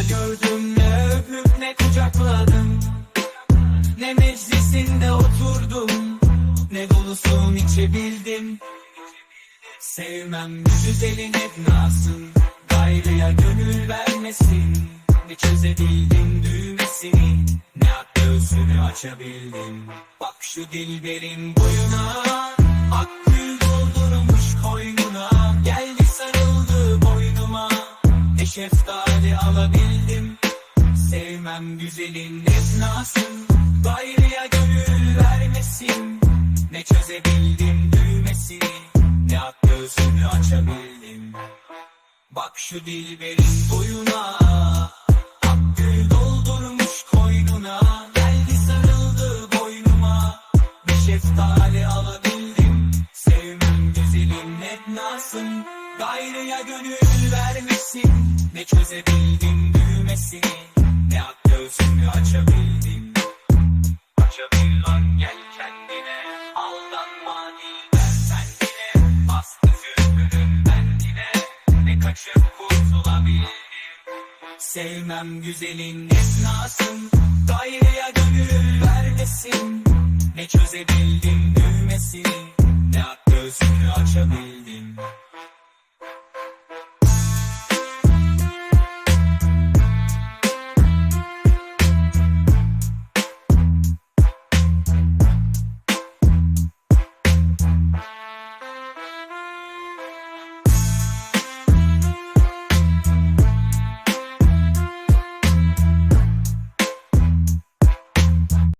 rüya gördüm. Ne öpüp ne kucakladım. Ne meclisinde oturdum. Ne dolusunu içebildim Sevmem güzelin hep nasın Gayrıya gönül vermesin. Ne çözebildim düğmesini. Ne at göğsünü açabildim. Bak şu dilberin boyuna şeftali alabildim. Sevmem güzelin esnasın. Gayrıya gönül vermesin. Ne çözebildim düğmesini Ne at göğsünü açabildim. Bak şu dilberin boyuna Akgül doldurmuş koynuna. Geldi sarıldı boynuma. Bir şeftali alabildim. Sevmem güzelim etnasın Gayrıya gönül vermesin Ne çözebildim düğmesini Ne at göğsünü açabildim. Açabil lan gel kendine Aldanma dilber kendine Bastı zülfünün bendine Ne kaçıp kurtulabildim Sevmem güzelin esnasın Gayrıya gönül vermesin. Ne çözebildim düğmesini Ne at göğsünü açabildim